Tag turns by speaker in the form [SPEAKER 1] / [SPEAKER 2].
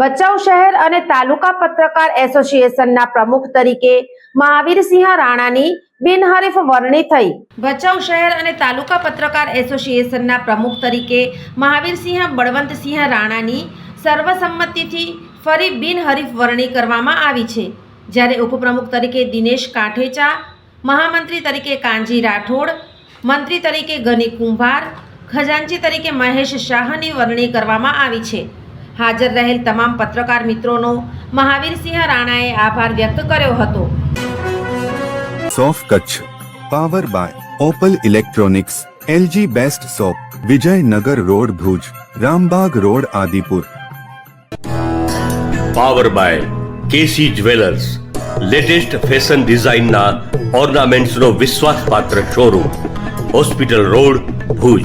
[SPEAKER 1] ભચાઉ શહેર અને તાલુકા પત્રકાર એસોસિએશનના પ્રમુખ તરીકે મહાવીરસિંહ રાણાની બિનહરીફ વરણી થઈ. ભચાઉ શહેર અને તાલુકા પત્રકાર એસોસિએશનના પ્રમુખ તરીકે મહાવીરસિંહ બળવંતસિંહ રાણાની સર્વસંમતિથી ફરી બિનહરીફ વરણી કરવામાં આવી છે. જ્યારે ઉપપ્રમુખ તરીકે દિનેશ કાઠેચા, મહામંત્રી તરીકે કાંજી રાઠોડ, મંત્રી તરીકે ગની કુંભાર, ખજાનચી તરીકે મહેશ શાહની વરણી કરવામાં આવી છે. હાજર રહેલ તમામ પત્રકાર મિત્રોનો મહાવીરસિંહ રાણાએ આભાર વ્યક્ત કર્યો હતો.
[SPEAKER 2] સોફ Kutch power by Opal electronics LG best shop Vijaynagar road Bhuj Rambag road Adipur.
[SPEAKER 3] Power by KC jewellers latest fashion ડિઝાઇનના ઓર્નામેન્ટ્સનો વિશ્વાસપાત્ર શોરૂમ હોસ્પિટલ રોડ ભુજ.